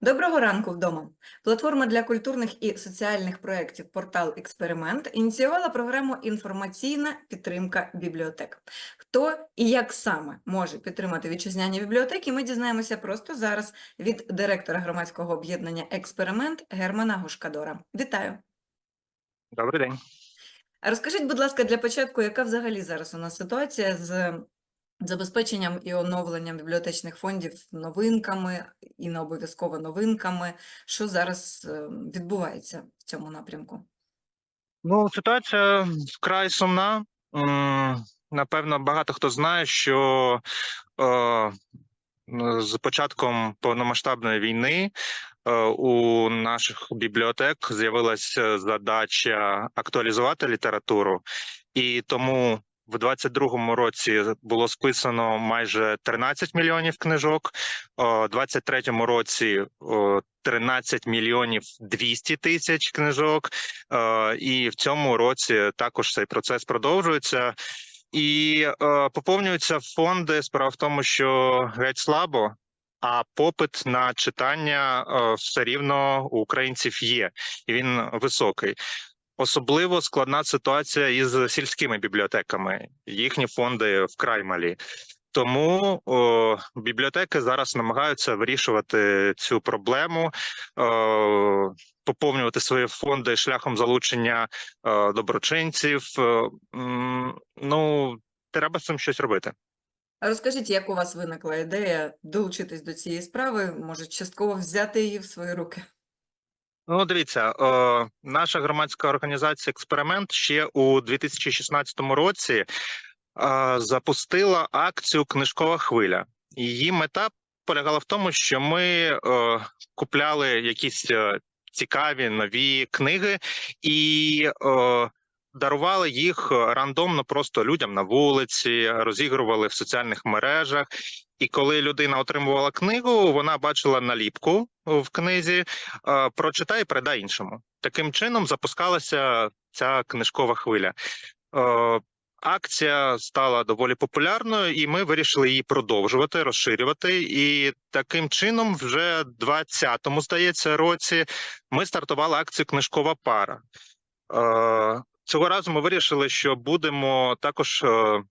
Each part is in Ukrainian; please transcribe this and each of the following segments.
Доброго ранку вдома. Платформа для культурних і соціальних проєктів портал Експеримент ініціювала програму Інформаційна підтримка бібліотек. Хто і як саме може підтримати вітчизняні бібліотеки, ми дізнаємося просто зараз від директора громадського об'єднання Експеримент Германа Гушкадора. Вітаю! Добрий день. Розкажіть, будь ласка, для початку, яка взагалі зараз у нас ситуація з забезпеченням і оновленням бібліотечних фондів новинками і не обов'язково новинками? Що зараз е, відбувається в цьому напрямку? Ну, ситуація вкрай сумна. Напевно, багато хто знає, що е, з початком повномасштабної війни е, у наших бібліотек з'явилася задача актуалізувати літературу, і тому в 22-му році було списано майже 13 мільйонів книжок, у 23-му році о, 13 мільйонів 200 тисяч книжок. І в цьому році також цей процес продовжується. І поповнюються фонди. Справа в тому, що геть слабо, а попит на читання все рівно у українців є, і він високий. Особливо складна ситуація із сільськими бібліотеками. Їхні фонди вкрай малі. Тому о, бібліотеки зараз намагаються вирішувати цю проблему, о, поповнювати свої фонди шляхом залучення е, доброчинців. М, ну, треба з цим щось робити. Розкажіть, як у вас виникла ідея долучитись до цієї справи, може частково взяти її в свої руки? Ну, дивіться, е, наша громадська організація Експеримент ще у 2016 році е, запустила акцію Книжкова хвиля. Її мета полягала в тому, що ми е, купляли якісь е, цікаві нові книги і е, дарували їх рандомно просто людям на вулиці, розігрували в соціальних мережах. І коли людина отримувала книгу, вона бачила наліпку в книзі, е, прочитай і передай іншому. Таким чином запускалася ця книжкова хвиля. Е, Акція стала доволі популярною, і ми вирішили її продовжувати, розширювати. І таким чином, вже 20-му, здається, році ми стартували акцію Книжкова пара. Цього разу ми вирішили, що будемо також е,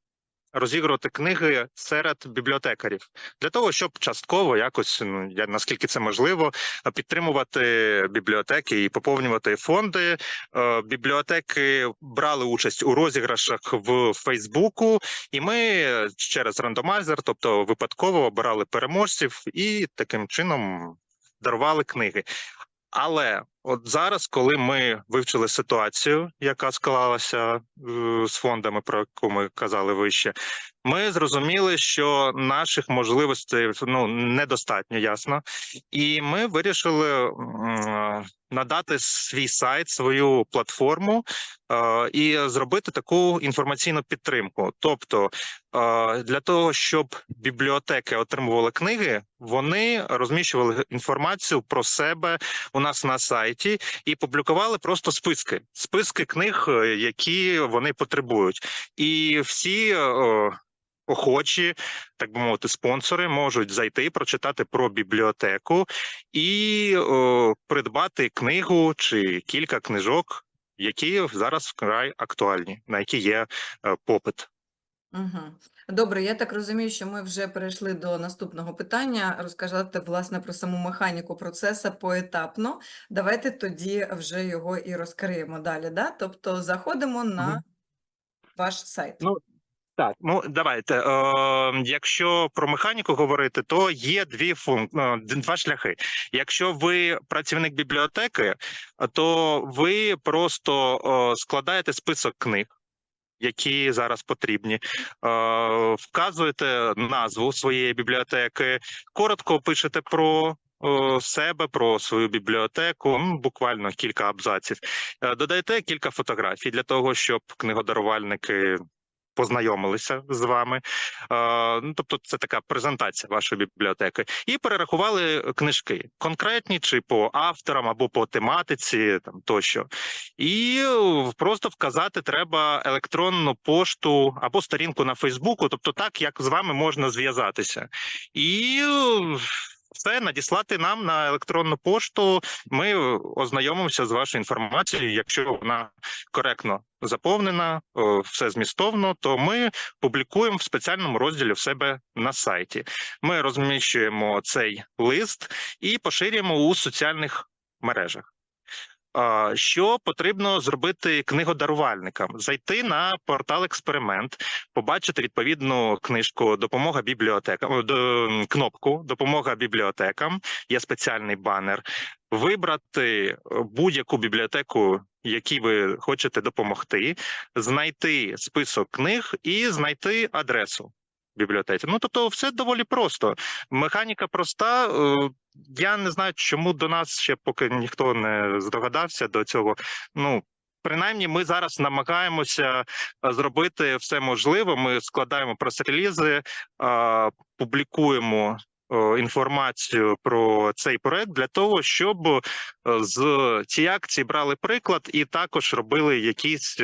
розігрувати книги серед бібліотекарів для того, щоб частково якось ну я наскільки це можливо, підтримувати бібліотеки і поповнювати фонди. Е, Бібліотеки брали участь у розіграшах в Фейсбуку, і ми через рандомайзер, тобто випадково обирали переможців і таким чином дарували книги. Але от зараз, коли ми вивчили ситуацію, яка склалася е, з фондами, про яку ми казали вище, ми зрозуміли, що наших можливостей ну недостатньо ясно, і ми вирішили надати свій сайт, свою платформу е, і зробити таку інформаційну підтримку. Тобто, е, для того, щоб бібліотеки отримували книги, вони розміщували інформацію про себе у нас на сайті і публікували просто списки, списки книг, е, які вони потребують, і всі. е, Охочі, так би мовити, спонсори можуть зайти, прочитати про бібліотеку і о, придбати книгу чи кілька книжок, які зараз вкрай актуальні, на які є е, попит. Угу. Добре, я так розумію, що ми вже перейшли до наступного питання. Розказати, власне, про саму механіку процесу поетапно. Давайте тоді вже його і розкриємо далі. Да? Тобто заходимо на Мгм. ваш сайт. Ну, Так, ну давайте. Е, якщо про механіку говорити, то є дві функ... е, два шляхи. Якщо ви працівник бібліотеки, то ви просто е, складаєте список книг. Які зараз потрібні, е, вказуєте назву своєї бібліотеки, коротко пишете про е, себе, про свою бібліотеку, буквально кілька абзаців. Е, Додаєте кілька фотографій для того, щоб книгодарувальники познайомилися з вами. Е, ну, тобто, це така презентація вашої бібліотеки, і перерахували книжки конкретні, чи по авторам, або по тематиці, там тощо. І просто вказати треба електронну пошту або сторінку на Фейсбуку, тобто так, як з вами можна зв'язатися. І все надіслати нам на електронну пошту. Ми ознайомимося з вашою інформацією. Якщо вона коректно заповнена, все змістовно, то ми публікуємо в спеціальному розділі в себе на сайті. Ми розміщуємо цей лист і поширюємо у соціальних мережах. Що потрібно зробити книгодарувальникам? Зайти на портал експеримент, побачити відповідну книжку Допомога бібліотекам до- кнопку Допомога бібліотекам. Є спеціальний банер. Вибрати е, будь-яку бібліотеку, якій ви хочете допомогти, знайти список книг і знайти адресу бібліотеці. Ну тобто, все доволі просто. Механіка проста. е, Я не знаю, чому до нас ще поки ніхто не здогадався до цього. Ну. Принаймні, ми зараз намагаємося е, зробити все можливе. Ми складаємо прес-релізи, е, публікуємо інформацію про цей проект для того, щоб з цієї акції брали приклад і також робили якісь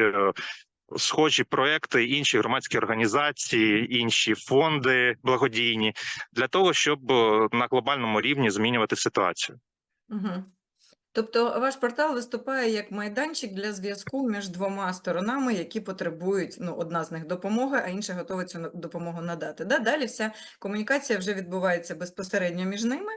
схожі проекти, інші громадські організації, інші фонди благодійні для того, щоб е, на глобальному рівні змінювати ситуацію. Угу. Тобто ваш портал виступає як майданчик для зв'язку між двома сторонами, які потребують, ну, одна з них допомоги, а інша готова цю допомогу надати. Да? Далі вся комунікація вже відбувається безпосередньо між ними.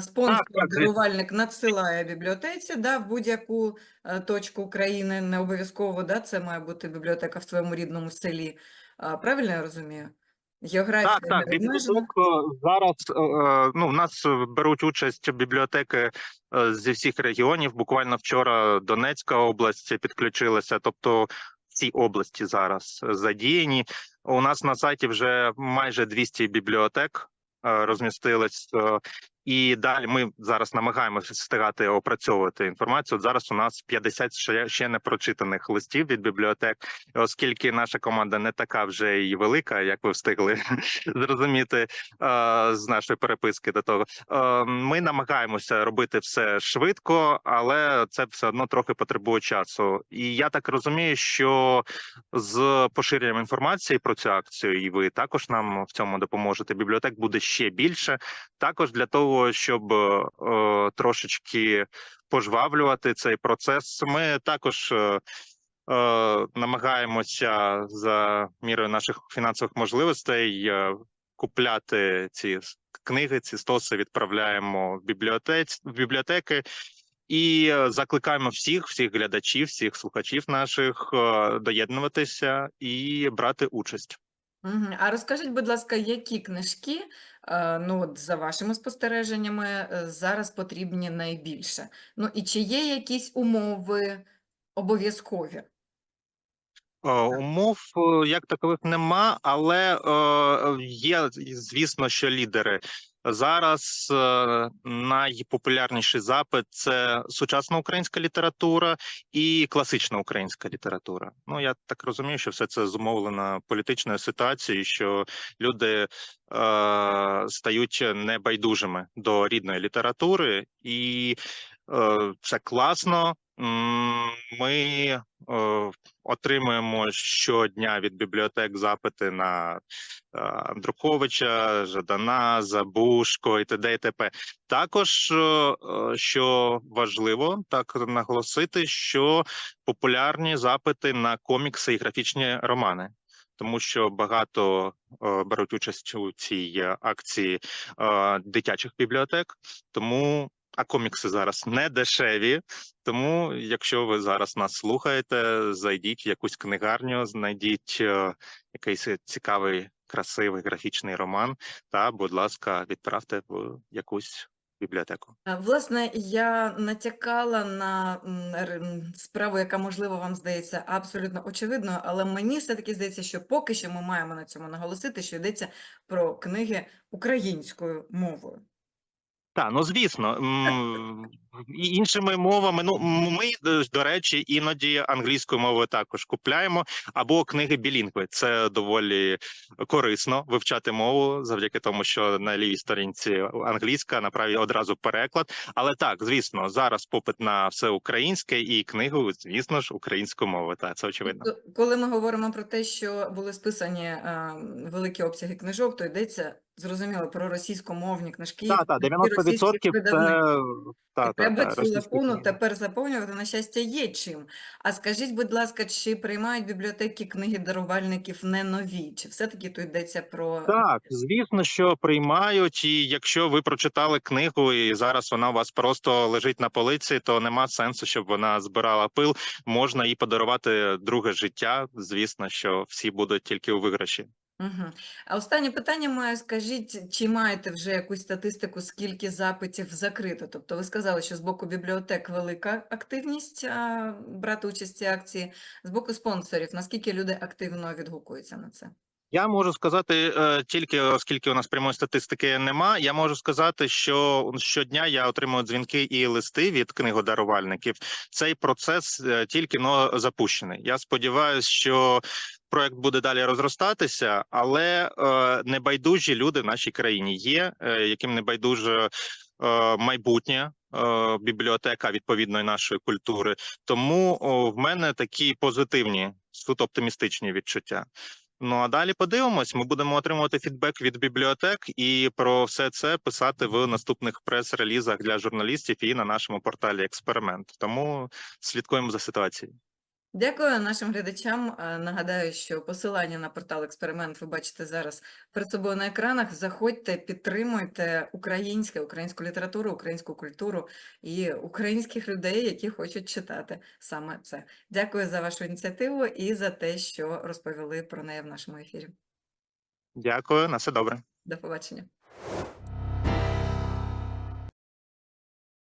Спонсор, дарувальник надсилає бібліотеці да, в будь-яку е, точку країни, не обов'язково, да, це має бути бібліотека в твоєму рідному селі. Правильно я розумію? Географія Так, так, бібліотек е, зараз е, ну, в нас беруть участь бібліотеки зі всіх регіонів. Буквально вчора Донецька область підключилася, тобто всі області зараз задіяні. У нас на сайті вже майже 200 бібліотек розмістились. І далі ми зараз намагаємося встигати опрацьовувати інформацію. От зараз у нас 50 ще, не прочитаних листів від бібліотек, оскільки наша команда не така вже і велика, як ви встигли зрозуміти е, з нашої переписки до того. Е, Ми намагаємося робити все швидко, але це все одно трохи потребує часу. І я так розумію, що з поширенням інформації про цю акцію, і ви також нам в цьому допоможете. Бібліотек буде ще більше, також для того, щоб е, е, трошечки пожвавлювати цей процес. Ми також. е, е, намагаємося за мірою наших фінансових можливостей е, купляти ці книги, ці стоси відправляємо в бібліотець в бібліотеки. І закликаємо всіх, всіх глядачів, всіх слухачів наших доєднуватися і брати участь. А розкажіть, будь ласка, які книжки, ну, от за вашими спостереженнями, е, зараз потрібні найбільше? Ну, і чи є якісь умови обов'язкові? Е, Умов е, як такових нема, але е, є, звісно, що лідери. Зараз е, найпопулярніший запит це сучасна українська література і класична українська література. Ну я так розумію, що все це зумовлено політичною ситуацією, що люди е, стають небайдужими до рідної літератури, і е, це класно. Ми е, отримуємо щодня від бібліотек запити на е, Андруховича, Жадана, Забушко і т.д. і т.п. Також, е, е, що важливо, так наголосити, що популярні запити на комікси і графічні романи. Тому що багато е, беруть участь у цій акції е, дитячих бібліотек, тому а комікси зараз не дешеві. Тому, якщо ви зараз нас слухаєте, зайдіть в якусь книгарню, знайдіть е, якийсь цікавий, красивий графічний роман, та, будь ласка, відправте в якусь бібліотеку. Власне, я натякала на справу, яка, можливо, вам здається абсолютно очевидною, але мені все-таки здається, що поки що ми маємо на цьому наголосити, що йдеться про книги українською мовою. Так, ну звісно, і іншими мовами. Ну ми е, до речі, іноді англійською мовою також купляємо або книги білінгви. Це доволі корисно вивчати мову завдяки тому, що на лівій сторінці англійська, на правій одразу переклад. Але так, звісно, зараз попит на все українське і книгу, звісно ж, українською мовою. Так, це очевидно. Коли ми говоримо про те, що були списані е, великі обсяги книжок, то йдеться зрозуміло про російськомовні книжки. Так, так, 90% російських це та, та, треба та, цю лакуну тепер заповнювати, на щастя, є чим. А скажіть, будь ласка, чи приймають бібліотеки книги дарувальників не нові? Чи все-таки тут йдеться про Так, звісно, що приймають, і якщо ви прочитали книгу, і зараз вона у вас просто лежить на полиці, то нема сенсу, щоб вона збирала пил. Можна їй подарувати друге життя. Звісно, що всі будуть тільки у виграші. Угу. А останнє питання маю. Скажіть, чи маєте вже якусь статистику, скільки запитів закрито? Тобто ви сказали, що з боку бібліотек велика активність а, брати участь в цій акції, з боку спонсорів, наскільки люди активно відгукуються на це? Я можу сказати е, тільки, оскільки у нас прямої статистики нема. Я можу сказати, що щодня я отримую дзвінки і листи від книгодарувальників. Цей процес е, тільки но запущений. Я сподіваюся, що проект буде далі розростатися, але е, небайдужі люди в нашій країні є, е, яким небайдуже е, майбутнє. Бібліотека відповідної нашої культури, тому в мене такі позитивні, суто оптимістичні відчуття. Ну а далі подивимось. Ми будемо отримувати фідбек від бібліотек і про все це писати в наступних прес-релізах для журналістів і на нашому порталі Експеримент. Тому слідкуємо за ситуацією. Дякую нашим глядачам. Е, Нагадаю, що посилання на портал Експеримент ви бачите зараз перед собою на екранах. Заходьте, підтримуйте українське, українську літературу, українську культуру і українських людей, які хочуть читати саме це. Дякую за вашу ініціативу і за те, що розповіли про неї в нашому ефірі. Дякую, на все добре. До побачення.